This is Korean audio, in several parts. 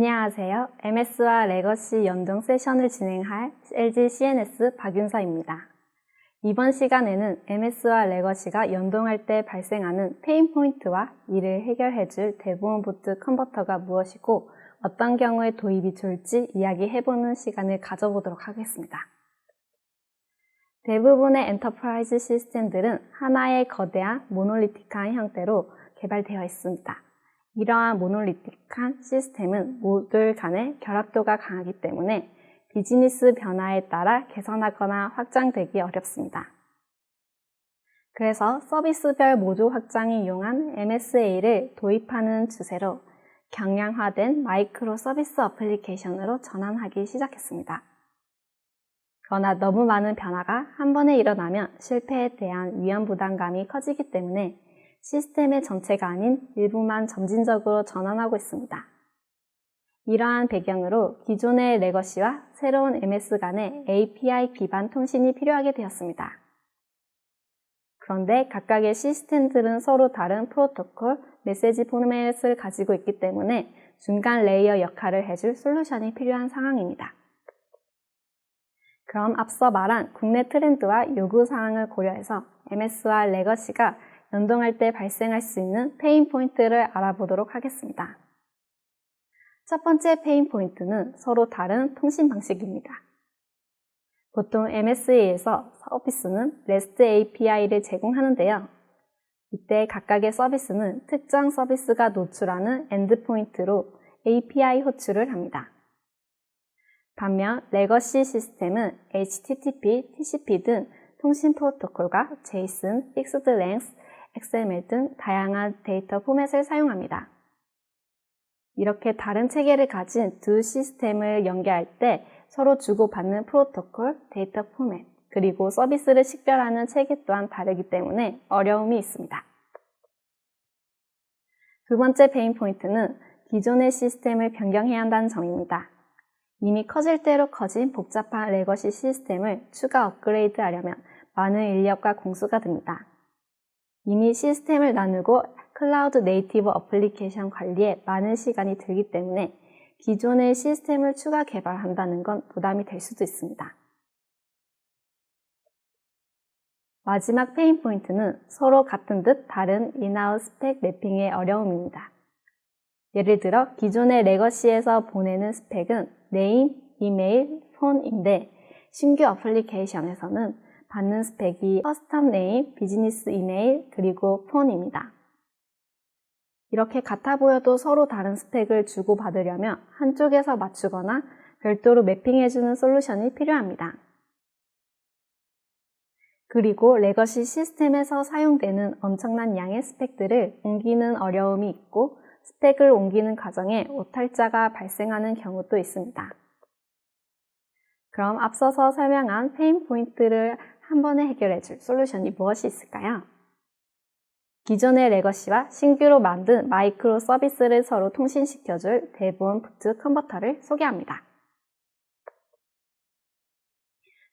안녕하세요. MS와 레거시 연동 세션을 진행할 LG CNS 박윤서입니다. 이번 시간에는 MS와 레거시가 연동할 때 발생하는 페인 포인트와 이를 해결해줄 대부분 부트 컨버터가 무엇이고 어떤 경우에 도입이 좋을지 이야기해보는 시간을 가져보도록 하겠습니다. 대부분의 엔터프라이즈 시스템들은 하나의 거대한 모놀리틱한 형태로 개발되어 있습니다. 이러한 모놀리틱한 시스템은 모듈 간의 결합도가 강하기 때문에 비즈니스 변화에 따라 개선하거나 확장되기 어렵습니다. 그래서 서비스별 모듈 확장이 이용한 MSA를 도입하는 추세로 경량화된 마이크로 서비스 어플리케이션으로 전환하기 시작했습니다. 그러나 너무 많은 변화가 한 번에 일어나면 실패에 대한 위험 부담감이 커지기 때문에 시스템의 전체가 아닌 일부만 점진적으로 전환하고 있습니다. 이러한 배경으로 기존의 레거시와 새로운 MS 간의 API 기반 통신이 필요하게 되었습니다. 그런데 각각의 시스템들은 서로 다른 프로토콜, 메시지 포맷을 가지고 있기 때문에 중간 레이어 역할을 해줄 솔루션이 필요한 상황입니다. 그럼 앞서 말한 국내 트렌드와 요구 사항을 고려해서 MS와 레거시가 연동할 때 발생할 수 있는 페인 포인트를 알아보도록 하겠습니다. 첫 번째 페인 포인트는 서로 다른 통신 방식입니다. 보통 MSA에서 서비스는 REST API를 제공하는데요. 이때 각각의 서비스는 특정 서비스가 노출하는 엔드포인트로 API 호출을 합니다. 반면 레거시 시스템은 HTTP, TCP 등 통신 프로토콜과 JSON, Fixed Length, XML 등 다양한 데이터 포맷을 사용합니다. 이렇게 다른 체계를 가진 두 시스템을 연계할 때 서로 주고받는 프로토콜, 데이터 포맷, 그리고 서비스를 식별하는 체계 또한 다르기 때문에 어려움이 있습니다. 두 번째 페인 포인트는 기존의 시스템을 변경해야 한다는 점입니다. 이미 커질 대로 커진 복잡한 레거시 시스템을 추가 업그레이드 하려면 많은 인력과 공수가 듭니다. 이미 시스템을 나누고 클라우드 네이티브 어플리케이션 관리에 많은 시간이 들기 때문에 기존의 시스템을 추가 개발한다는 건 부담이 될 수도 있습니다. 마지막 페인 포인트는 서로 같은 듯 다른 인아웃 스펙 매핑의 어려움입니다. 예를 들어 기존의 레거시에서 보내는 스펙은 네임, 이메일, 폰인데 신규 어플리케이션에서는 받는 스펙이 커스텀 네임, 비즈니스 이메일, 그리고 폰입니다. 이렇게 같아 보여도 서로 다른 스펙을 주고받으려면 한쪽에서 맞추거나 별도로 매핑해주는 솔루션이 필요합니다. 그리고 레거시 시스템에서 사용되는 엄청난 양의 스펙들을 옮기는 어려움이 있고 스펙을 옮기는 과정에 오탈자가 발생하는 경우도 있습니다. 그럼 앞서서 설명한 페인 포인트를 한 번에 해결해 줄 솔루션이 무엇이 있을까요? 기존의 레거시와 신규로 만든 마이크로 서비스를 서로 통신시켜줄 대본 부트 컨버터를 소개합니다.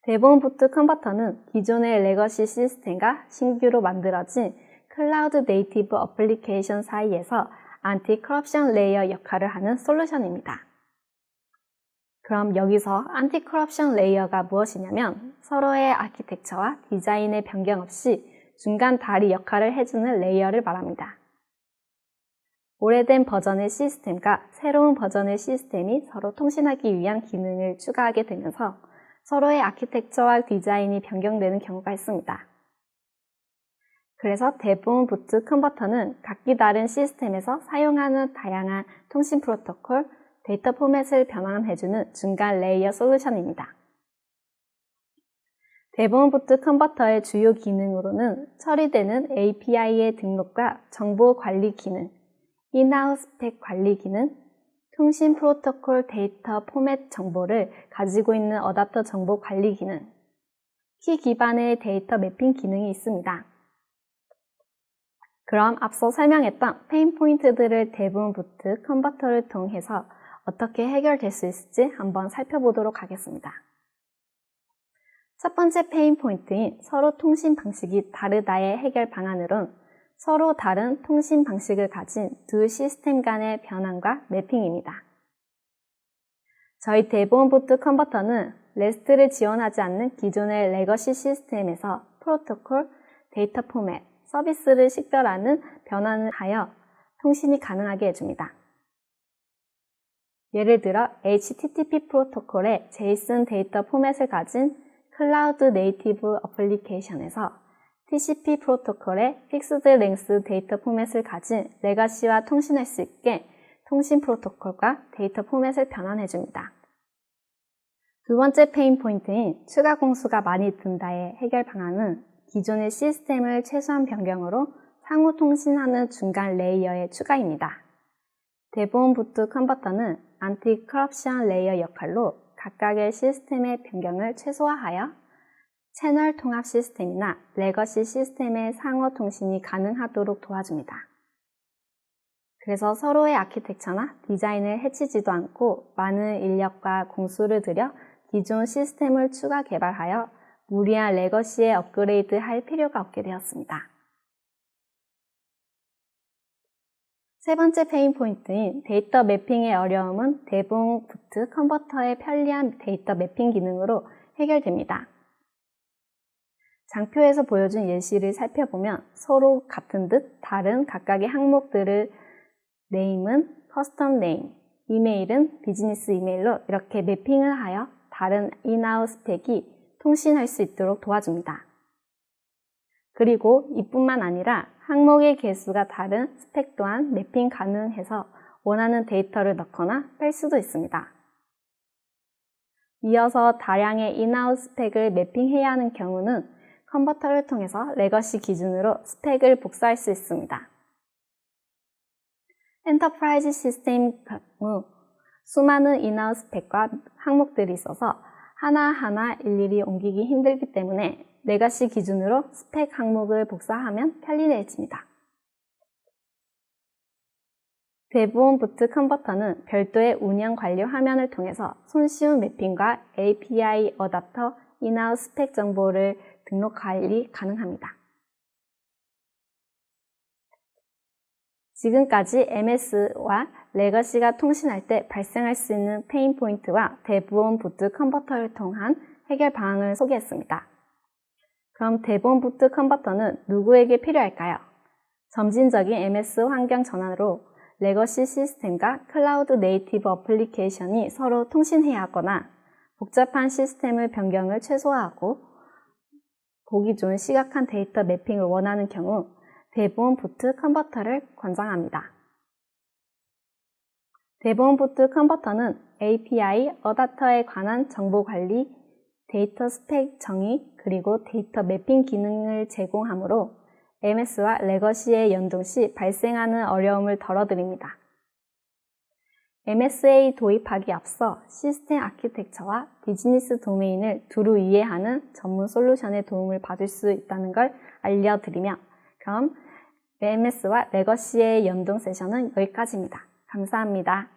대본 부트 컨버터는 기존의 레거시 시스템과 신규로 만들어진 클라우드 네이티브 어플리케이션 사이에서 안티 커럽션 레이어 역할을 하는 솔루션입니다. 그럼 여기서 안티 커럽션 레이어가 무엇이냐면 서로의 아키텍처와 디자인의 변경 없이 중간 다리 역할을 해주는 레이어를 말합니다. 오래된 버전의 시스템과 새로운 버전의 시스템이 서로 통신하기 위한 기능을 추가하게 되면서 서로의 아키텍처와 디자인이 변경되는 경우가 있습니다. 그래서 대부분 부트 컨버터는 각기 다른 시스템에서 사용하는 다양한 통신 프로토콜, 데이터 포맷을 변환해주는 중간 레이어 솔루션입니다. 대부분 부트 컨버터의 주요 기능으로는 처리되는 API의 등록과 정보 관리 기능, 인하우스 스펙 관리 기능, 통신 프로토콜 데이터 포맷 정보를 가지고 있는 어답터 정보 관리 기능, 키 기반의 데이터 매핑 기능이 있습니다. 그럼 앞서 설명했던 페인 포인트들을 대부분 부트 컨버터를 통해서 어떻게 해결될 수 있을지 한번 살펴보도록 하겠습니다. 첫 번째 페인 포인트인 서로 통신 방식이 다르다의 해결 방안으론 서로 다른 통신 방식을 가진 두 시스템 간의 변환과 매핑입니다. 저희 대부분 부트 컨버터는 레스트를 지원하지 않는 기존의 레거시 시스템에서 프로토콜, 데이터 포맷, 서비스를 식별하는 변환을 하여 통신이 가능하게 해줍니다. 예를 들어 HTTP 프로토콜의 JSON 데이터 포맷을 가진 클라우드 네이티브 어플리케이션에서 TCP 프로토콜의 픽스드 랭스 데이터 포맷을 가진 레가시와 통신할 수 있게 통신 프로토콜과 데이터 포맷을 변환해줍니다. 두 번째 페인 포인트인 추가 공수가 많이 든다의 해결 방안은 기존의 시스템을 최소한 변경으로 상호 통신하는 중간 레이어의 추가입니다. 대부분 부트 컨버터는 안티 커럽션 레이어 역할로 각각의 시스템의 변경을 최소화하여 채널 통합 시스템이나 레거시 시스템의 상호 통신이 가능하도록 도와줍니다. 그래서 서로의 아키텍처나 디자인을 해치지도 않고 많은 인력과 공수를 들여 기존 시스템을 추가 개발하여 무리한 레거시에 업그레이드 할 필요가 없게 되었습니다. 세 번째 페인 포인트인 데이터 매핑의 어려움은 대봉 부트 컨버터의 편리한 데이터 매핑 기능으로 해결됩니다. 장표에서 보여준 예시를 살펴보면 서로 같은 듯 다른 각각의 항목들을 네임은 커스텀 네임, 이메일은 비즈니스 이메일로 이렇게 매핑을 하여 다른 인아웃 스펙이 통신할 수 있도록 도와줍니다. 그리고 이뿐만 아니라 항목의 개수가 다른 스펙 또한 매핑 가능해서 원하는 데이터를 넣거나 뺄 수도 있습니다. 이어서 다량의 인아웃 스펙을 매핑해야 하는 경우는 컨버터를 통해서 레거시 기준으로 스펙을 복사할 수 있습니다. 엔터프라이즈 시스템 경우 수많은 인아웃 스펙과 항목들이 있어서 하나하나 일일이 옮기기 힘들기 때문에 레가시 기준으로 스펙 항목을 복사하면 편리해집니다. 대부분 부트 컨버터는 별도의 운영 관리 화면을 통해서 손쉬운 매핑과 API 어답터 인아웃 스펙 정보를 등록 관리 가능합니다. 지금까지 MS와 레거시가 통신할 때 발생할 수 있는 페인 포인트와 대부분 부트 컨버터를 통한 해결 방안을 소개했습니다. 그럼 대부분 부트 컨버터는 누구에게 필요할까요? 점진적인 MS 환경 전환으로 레거시 시스템과 클라우드 네이티브 어플리케이션이 서로 통신해야 하거나 복잡한 시스템을 변경을 최소화하고 보기 좋은 시각한 데이터 매핑을 원하는 경우 대부분 부트 컨버터를 권장합니다. 대부분 부트 컨버터는 API, 어다터에 관한 정보 관리, 데이터 스펙 정의, 그리고 데이터 매핑 기능을 제공하므로 MS와 레거시의 연동 시 발생하는 어려움을 덜어드립니다. MSA 도입하기 앞서 시스템 아키텍처와 비즈니스 도메인을 두루 이해하는 전문 솔루션의 도움을 받을 수 있다는 걸 알려드리며 그럼 MS와 레거시의 연동 세션은 여기까지입니다. 감사합니다.